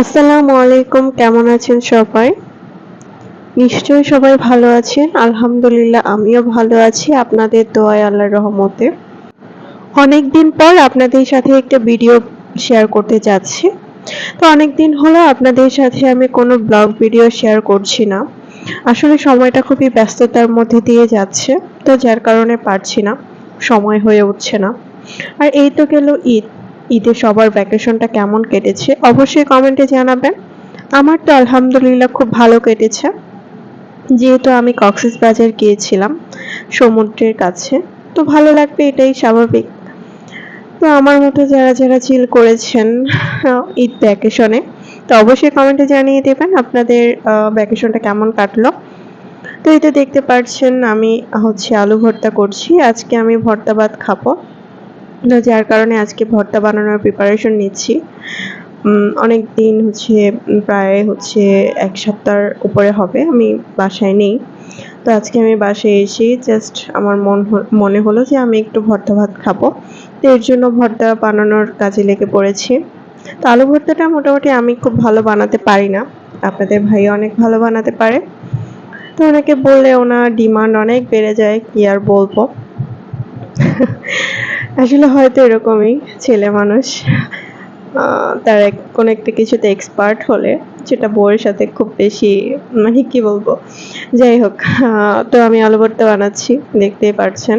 আসসালামু আলাইকুম, কেমন আছেন সবাই? নিশ্চয়ই সবাই ভালো আছেন। আলহামদুলিল্লাহ, আমিও ভালো আছি। আপনাদের দোয়ায় আল্লাহর রহমতে। অনেক দিন পর আপনাদের সাথে একটা ভিডিও শেয়ার করতে যাচ্ছি। তো অনেক দিন হলো আপনাদের সাথে আমি কোনো ব্লগ ভিডিও শেয়ার করছি না। আসলে সময়টা খুবই ব্যস্ততার মধ্যে দিয়ে যাচ্ছে, তো যার কারণে পারছি না। সময় হয়ে উঠছে না। আর এই তো গেল ঈদ। ঈদে সবার ভ্যাকেশনটা কেমন কেটেছে? অবশ্যই কমেন্টে জানাবেন। আমার তো আলহামদুলিল্লাহ খুব ভালো কেটেছে। যেহেতু আমি কক্সেস বাজার গিয়েছিলাম সমুদ্রের কাছে, তো ভালো লাগবে এটাই স্বাভাবিক। তো আমার মতো যারা যারা চিল করেছেন ঈদ ভ্যাকেশনে তো অবশ্যই কমেন্টে জানিয়ে দেবেন আপনাদের ভ্যাকেশনটা কেমন কাটলো। তো এটা দেখতে পাচ্ছেন আমি হচ্ছে আলু ভর্তা করছি। আজকে আমি ভর্তা ভাত খাব। যার কারণে আজকে ভর্তা বানানোর প্রিপারেশন নিচ্ছি। অনেক দিন হচ্ছে প্রায় হচ্ছে এক সপ্তাহের উপরে হবে, আমি বাসায় নেই। তো আজকে আমি বাসায় এসে জাস্ট আমার মন মনে হলো যে আমি একটু ভর্তা ভাত খাব। তো এর জন্য ভর্তা বানানোর কাজে লেগে পড়েছি। তো আলু ভর্তাটা মোটামুটি আমি খুব ভালো বানাতে পারি না। আপনাদের ভাই অনেক ভালো বানাতে পারে। তো ওনাকে বললে ওনার ডিমান্ড অনেক বেড়ে যায়, কি আর বলব? আসলে হয়তো এরকমই ছেলে মানুষ। তার এক কোনো একটা কিছুতে এক্সপার্ট হলে সেটা বউয়ের সাথে খুব বেশি মানে কি বলব? যাই হোক তো আমি আলু ভর্তা বানাচ্ছি, দেখতেই পারছেন।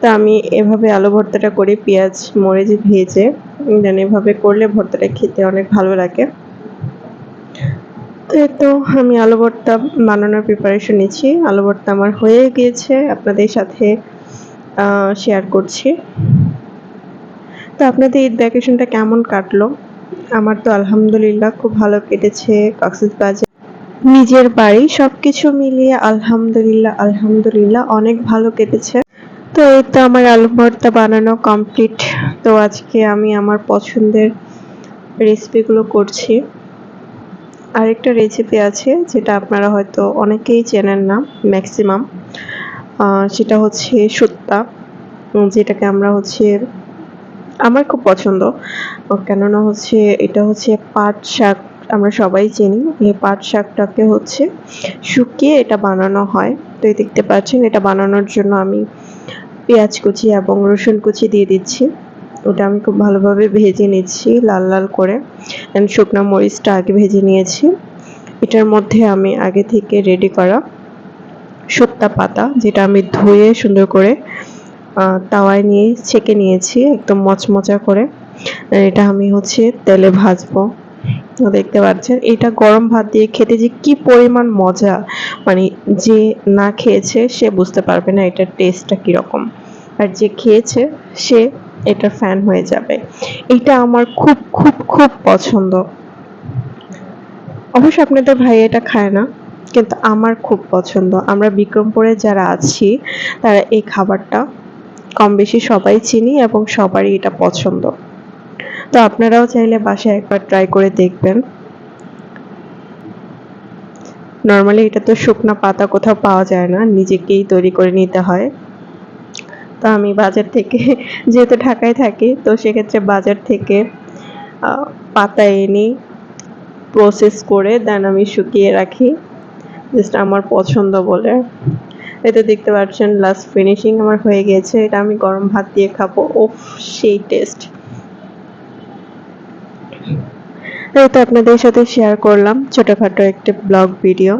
তো আমি এভাবে আলু ভর্তাটা করি, পেঁয়াজ, মরিচ ভেজে। দেন এভাবে করলে ভর্তাটা খেতে অনেক ভালো লাগে। তো তো আমি আলু ভর্তা বানানোর প্রিপারেশন নিচ্ছি। আলু ভর্তা আমার হয়ে গিয়েছে। আপনাদের সাথে শেয়ার করছি। তো আপনাদের ঈদ ভ্যাকেশনটা কেমন কাটলো? আমার তো আলহামদুলিল্লাহ খুব ভালো কেটেছে কক্সবাজার নিজের বাড়ি সব কিছু মিলিয়ে আলহামদুলিল্লাহ আলহামদুলিল্লাহ অনেক ভালো কেটেছে। তো এই তো আমার আলু ভর্তা বানানো কমপ্লিট তো আজকে আমি আমার পছন্দের রেসিপিগুলো করছি। আরেকটা রেসিপি আছে যেটা আপনারা হয়তো অনেকেই চেনেন না ম্যাক্সিমাম সেটা হচ্ছে সুত্তা যেটাকে আমরা হচ্ছে, আমার খুব পছন্দ। কেননা হচ্ছে, এটা হচ্ছে পাট শাক, আমরা সবাই চিনি। এই পাট শাকটাকে হচ্ছে শুকিয়ে এটা বানানো হয়। তো এই দেখতে পাচ্ছেন, এটা বানানোর জন্য আমি পেঁয়াজ কুচি এবং রসুন কুচি দিয়ে দিচ্ছি। ওটা আমি খুব ভালোভাবে ভেজে নিচ্ছি লাল লাল করে। শুকনো মরিচটা আগে ভেজে নিয়েছি। এটার মধ্যে আমি আগে থেকে রেডি করা শুক্তা পাতা, যেটা আমি ধুয়ে সুন্দর করে তাওয়ায় নিয়ে ছেঁকে নিয়েছি, একদম মচমচা করে। এটা আমি হচ্ছে তেলে ভাজবো। দেখতে পাচ্ছেন, এটা গরম ভাত দিয়ে খেতে যে কি পরিমাণ মজা। মানে যে না খেয়েছে, সে বুঝতে পারবে না এটার টেস্টটা কীরকম। আর যে খেয়েছে, সে এটা ফ্যান হয়ে যাবে। এটা আমার খুব খুব খুব পছন্দ। অবশ্য আপনাদের ভাই এটা খায় না। কিন্তু আমার খুব পছন্দ। আমরা বিক্রমপুরে যারা আছি, তারা এই খাবারটা কম বেশি সবাই চিনি এবং সবারই এটা পছন্দ। তো আপনারাও চাইলে বাসায় একবার ট্রাই করে দেখবেন। নর্মালি এটা তো শুকনো পাতা কোথাও পাওয়া যায় না, নিজেকেই তৈরি করে নিতে হয়। তো আমি বাজার থেকে, যেহেতু ঢাকায় থাকি, তো সেক্ষেত্রে বাজার থেকে পাতা এনে প্রসেস করে দেন আমি শুকিয়ে রাখি। জাস্ট আমার পছন্দ বলে। এটা দেখতে পাচ্ছেন লাস্ট ফিনিশিং আমার হয়ে গেছে। এটা আমি গরম ভাত দিয়ে খাব। ও সেই টেস্ট এটা আপনাদের সাথে শেয়ার করলাম, ছোটোখাটো একটা ব্লগ ভিডিও